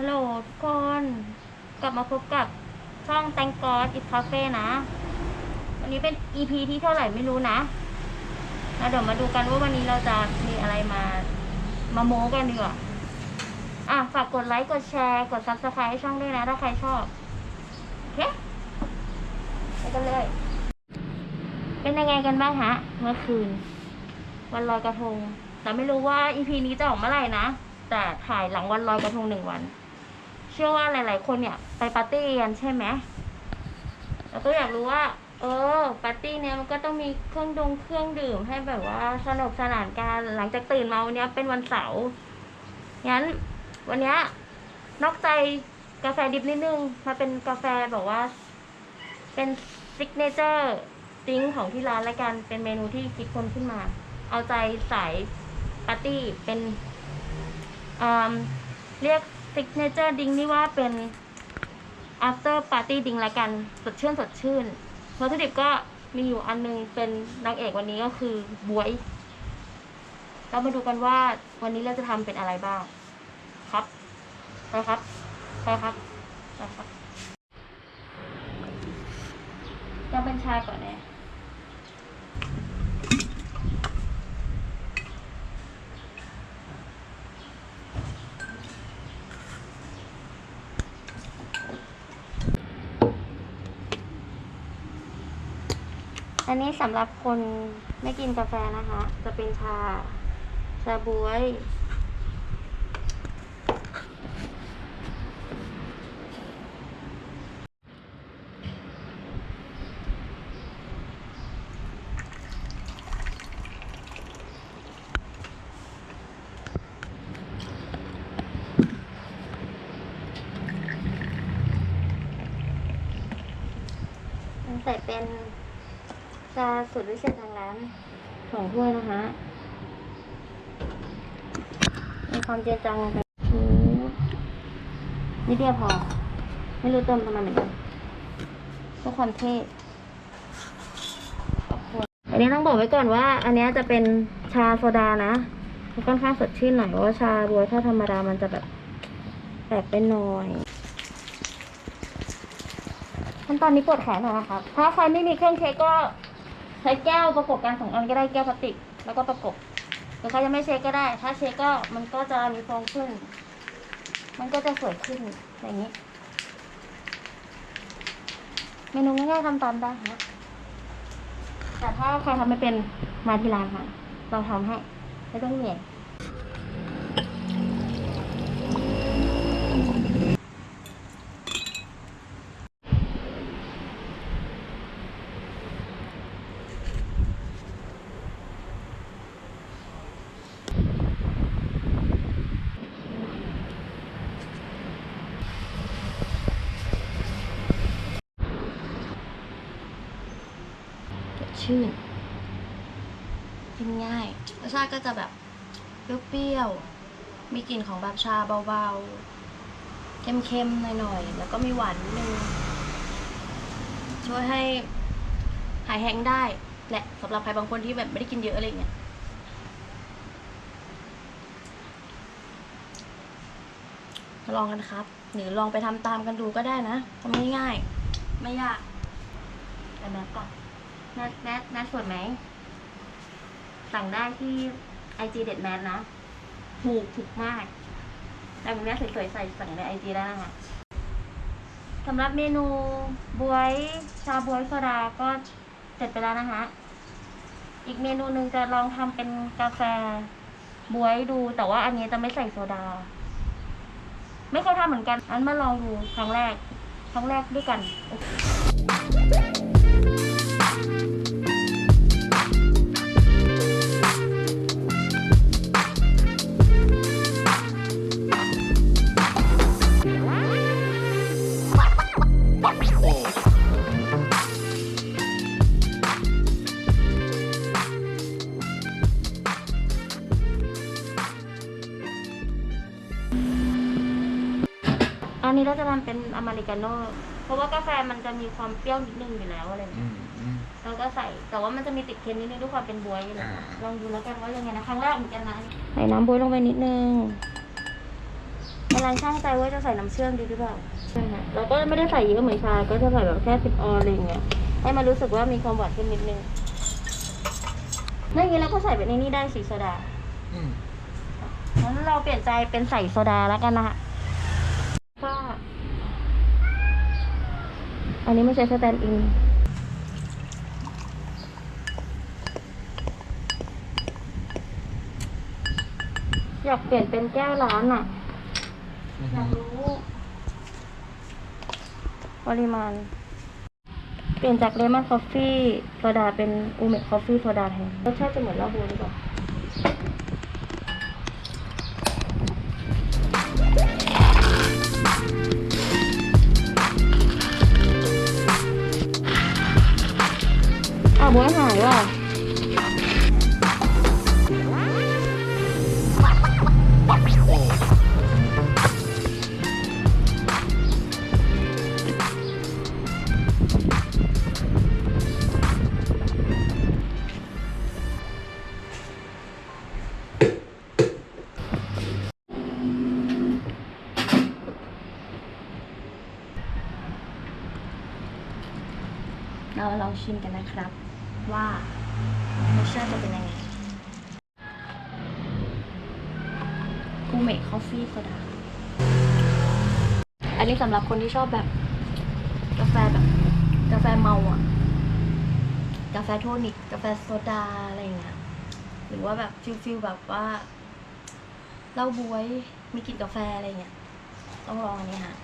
ฮัลโหลทุกคน กลับมาพบกับช่องแตงกอสอิทคาเฟ่นะ วันนี้เป็น EP ที่เท่าไหร่ไม่รู้นะแล้วเดี๋ยวมาดูกันว่าวันนี้เราจะมีอะไรมามาโม้กันดีกว่าอะฝากกดไลค์ กดแชร์ กด subscribe ให้ช่องด้วยนะ ถ้าใครชอบโอเคไปกันเลย เป็นยังไงกันบ้างฮะ เมื่อคืน วันลอยกระทง แต่ไม่รู้ว่า EP นี้จะออกเมื่อไหร่นะ แต่ถ่ายหลังวันลอยกระทงหนึ่งวัน ชื่อว่าหลาย ๆ คนเนี่ย ไปปาร์ตี้กันใช่ไหมแล้วก็อยากรู้ว่า เออปาร์ตี้เนี่ยมันก็ต้องมีเครื่องดงเครื่องดื่มให้แบบว่าสนุกสนานกันหลังจากตื่นมาวันเนี้ยเป็นวันเสาร์งั้นวันนี้นอกใจกาแฟดิบนิดนึงมาเป็นกาแฟแบบว่า เป็นซิกเนเจอร์ติ้งของที่ร้านละกันเป็นเมนูที่คิดคนขึ้นมา เอาใจสายปาร์ตี้เป็นอ่าเรียก ซิกเนเจอร์ดิงนี่ว่าเป็น after party ดิงละกัน สดชื่นสดชื่นวัตถุดิบก็มีอยู่อันนึงเป็นนางเอกวันนี้ก็คือบวย เรามาดูกันว่าวันนี้เราจะทำเป็นอะไรบ้าง ครับ ไปครับ ไปครับ ไปครับจะเป็นชาก่อนเนี่ย อันนี้สำหรับคนไม่กินกาแฟนะคะ จะเป็นชา ชาบวยใส่เป็น ชาสูตรพิเศษทางร้านสองถ้วยนะคะ มีความเจียจังลงไปอืมนิดเดียวพอ ไม่รู้เติมประมาณเหมือนกันเพื่อความเท่ขอบคุณอันนี้ต้องบอกไว้ก่อนว่า อันเนี้ยจะเป็นชาโซดานะมันค่อนข้างสดชื่นหน่อยเพราะว่าชาบัวถ้าธรรมดามันจะแบบแปลกไปหน่อยขั้นตอนนี้ปวดแขนหน่อยนะครับ ถ้าใครไม่มีเครื่องเช็คก็ใช้แก้วประกบกันสองอันก็ได้แก้วพลาสติก แล้วก็ประกบหรือใครจะไม่เช็คก็ได้ ถ้าเช็คก็มันก็จะมีฟองขึ้น มันก็จะสวยขึ้นอย่างนี้ เมนูง่ายๆทำตามได้ฮะแต่ถ้าใครทำไม่เป็นมาที่ร้านค่ะเราทำให้ไม่ต้องเหนื่อย ชื่นกินง่ายรสชาติก็จะแบบเปรี้ยวๆมีกลิ่นของแบบชาเบาๆเค็มๆหน่อยๆแล้วก็มีหวานนิดนึงช่วยให้หายแห้งได้แหละสำหรับใครบางคนที่แบบไม่ได้กินเยอะอะไรเงี้ยลองกันครับ หรือลองไปทำตามกันดูก็ได้นะทำง่ายๆ ไม่ยากแต่แมสก่อน แมสแมสแมสสวยไหม สั่งได้ที่ไอจีเด็ดแมสนะ ถูกถูกมากแต่แบบนี้สวยๆใส่สั่งในไอจีได้นะคะสำหรับเมนูบวยชาบวยโซดาก็เสร็จไปแล้วนะคะ อีกเมนูหนึ่งจะลองทำเป็นกาแฟบวยดู แต่ว่าอันนี้จะไม่ใส่โซดา ไม่เคยทำเหมือนกัน อันมาลองดูครั้งแรก ครั้งแรกด้วยกัน อันนี้เราจะทำเป็นอเมริกาโน่ เพราะว่ากาแฟมันจะมีความเปรี้ยวนิดนึงอยู่แล้วอะไรอย่างเงี้ย อืม เราก็ใส่ แต่ว่ามันจะมีติดเค็มนิดนึงด้วยความเป็นบวยอะไรอย่างเงี้ยอ่าลองดูแล้วกันว่ายังไงนะ ครั้งแรกเหมือนกันนะ ใส่น้ำบวยลงไปนิดนึงในกำลังช่างใจว่าจะใส่น้ำเชื่อมดีหรือเปล่าใช่ค่ะเราก็ไม่ได้ใส่เยอะเหมือนชา ก็จะใส่แบบแค่สิบออนอะไรอย่างเงี้ย ให้มันรู้สึกว่ามีความหวานขึ้นนิดนึงแล้วอย่างนี้เราก็ใส่ไปในนี้ได้สีโซดาอืมงั้นเราเปลี่ยนใจเป็นใส่โซดาแล้วกันนะคะก็อันนี้ไม่ใช่สแตนด์อิน อยากเปลี่ยนเป็นแก้วร้านอะอืออฮึยากรู้ ปริมาณ เปลี่ยนจากเลมอนคอฟฟี่โซดาเป็นอูเมะคอฟฟี่โซดาแทนรสชาติจะเหมือนเหล้าบูหรือเปล่าอ้าวบวยหายว่ะ เราลองชิมกันนะครับ ว่ารสชาติจะเป็นยังไงอูเมะคอฟฟี่โซดาอันนี้สำหรับคนที่ชอบแบบ กาแฟแบบ กาแฟเมาอะ กาแฟโทนิก กาแฟโซดาอะไรอย่างเงี้ย หรือว่าแบบฟิลฟิลแบบว่าเหล้าบวย มีกลิ่นกาแฟอะไรเงี้ย ต้องลองอันนี้ค่ะ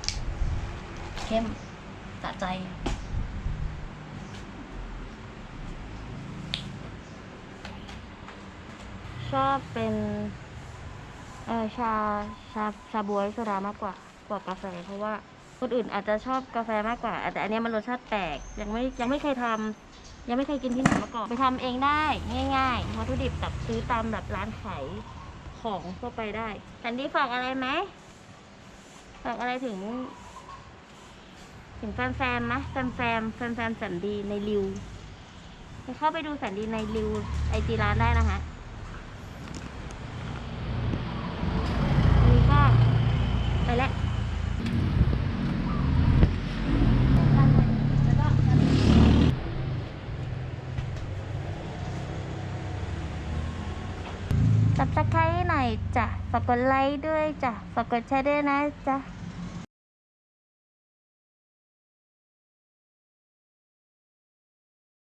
เข้มสะใจชอบเป็นเออชาชาชาบวยโซดามากกว่ากว่ากาแฟเพราะว่า คนอื่นอาจจะชอบกาแฟมากกว่าแต่อันนี้มันรสชาติแปลกยังไม่ยังไม่เคยทำยังไม่เคยกินที่ไหนมาก่อนไปทำเองได้ง่ายๆวัตถุดิบแบบซื้อตามแบบร้านขายของทั่วไปได้แซนดี้ฝากอะไรไหมฝากอะไรถึง ถึงแฟนๆนะแฟนๆแฟนๆแสนดีในริวไปเข้าไปดูแสนดีในริวไอจีร้านได้นะคะนนี้ก็ไปแล้ว สับสไครต์หน่อยจ้ะฝากกดไลค์ด้วยจ้ะฝากกดแชร์ด้วยนะจ๊ะ